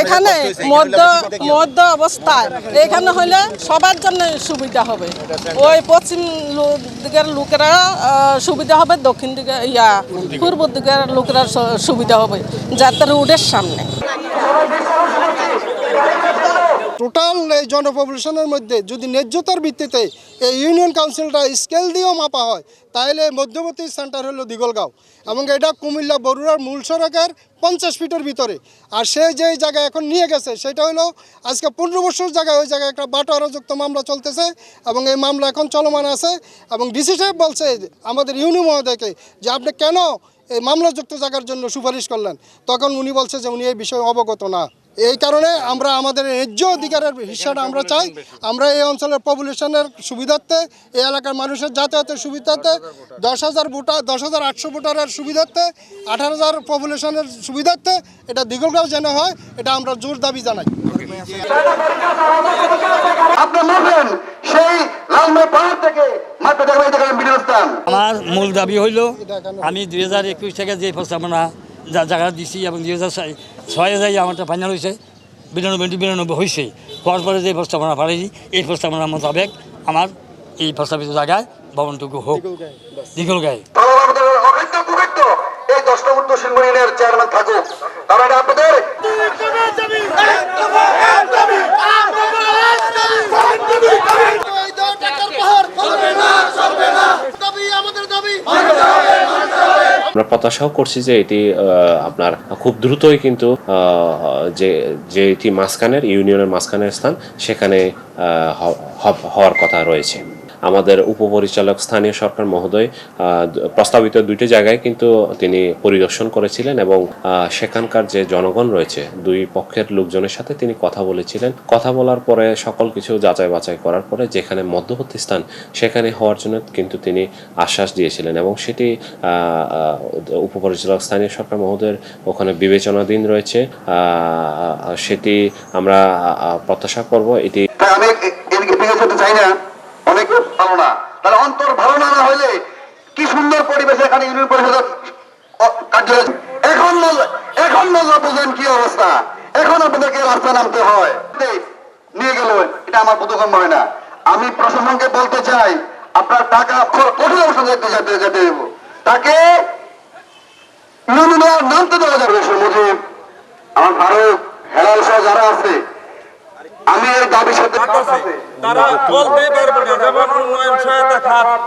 এখানে মধ্য মধ্য অবস্থায়। এখানে হলে সবার জন্য সুবিধা হবে। ওই পশ্চিম দিকের লোকেরা সুবিধা হবে, দক্ষিণ দিকে, ইয়া, পূর্ব দিকের লোকেরা সুবিধা হবে, যাতে রোডের সামনে। টোটাল এই জনপপুলেশনের মধ্যে যদি ন্যায্যতার ভিত্তিতে এই ইউনিয়ন কাউন্সিলটা স্কেল দিয়েও মাপা হয় তাহলে মধ্যবর্তী সেন্টার হলো দিগলগাঁও। এবং এটা কুমিল্লা বরুড়ার মূল সড়কের পঞ্চাশ ফিটের ভিতরে। আর সে যেই জায়গায় এখন নিয়ে গেছে, সেটা হলো আজকে পনেরো বছর জায়গায় ওই জায়গায় একটা বাটোয়ারাযুক্ত মামলা চলতেছে এবং এই মামলা এখন চলমান আছে। এবং ডিসি সাহেব বলছে আমাদের ইউনি মহোদয়কে যে আপনি কেন এই মামলাযুক্ত জায়গার জন্য সুপারিশ করলেন? তখন উনি বলছে যে উনি এই বিষয়ে অবগত না। এই কারণে আমরা আমাদের ন্যায্য অধিকারের হিসাবে আমরা চাই। আমরা এই অঞ্চলের পপুলেশনের সুবিধার্থে এই এলাকার মানুষের যাতায়াতের সুবিধার্থে দশ হাজার ভোটার দশ হাজার আটশো ভোটারের সুবিধার্থে আঠারো হাজার পপুলেশনের সুবিধার্থে এটা দিগলগাঁও যেন হয় এটা আমরা জোর দাবি জানাই। সেই থেকে আমার মূল দাবি হইল আমি দুই হাজার একুশ থেকে যে প্রস্তাবনা যা জায়গা দিছি এবং দুই হাজার ছয় যাই আমারটা ফাইনাল হয়েছে বিরানব্বই বিরানব্বই হয়েছে হওয়ার পরে যে প্রস্তাবনা পাঠাইছি এই প্রস্তাবনা মোতাবেক আমার এই প্রস্তাবিত জায়গায় ভবনটুকু হোক। দীঘল গায়ে আমাদের চেয়ারম্যান থাকুক। আপনাদের আমরা প্রত্যাশাও করছি যে এটি আপনার খুব দ্রুতই কিন্তু যে যে এটি মাঝখানের, ইউনিয়নের মাঝখানের স্থান, সেখানে হওয়ার কথা রয়েছে। আমাদের উপপরিচালক স্থানীয় সরকার মহোদয় প্রস্তাবিত দুইটি জায়গায় কিন্তু তিনি পরিদর্শন করেছিলেন এবং সেখানকার যে জনগণ রয়েছে, দুই পক্ষের লোকজনের সাথে তিনি কথা বলেছিলেন। কথা বলার পরে সকল কিছু যাচাই বাছাই করার পরে যেখানে মধ্যবর্তী স্থান সেখানে হওয়ার জন্য কিন্তু তিনি আশ্বাস দিয়েছিলেন এবং সেটি উপপরিচালক স্থানীয় সরকার মহোদয়ের ওখানে বিবেচনাধীন রয়েছে। সেটি আমরা প্রত্যাশা করব। এটি আমি এদিকে চাই না। ভালো না। তাহলে অন্তর ভালো না না হইলে কি সুন্দর পরিবেশ এখানে ইউনিয়ন পরিষদের কার্যালয়। এখন এখন কি অবস্থা। এখন আপনাদেরকে রাস্তা নামতে হয়। নিয়ে গেল, এটা আমার বোধগম্য হয় না। আমি প্রশাসনকে বলতে চাই, আপনার টাকা কঠিন অবস্থা যেতে যেতে যেতে তাকে নামতে দেওয়া যাবে সে মুজিব আমার ফারুক হেলাল যারা আছে আমি দাবি দাবির সাথে তারা বলতেই পারবে না যেমন উন্নয়ন সহায়তা খাত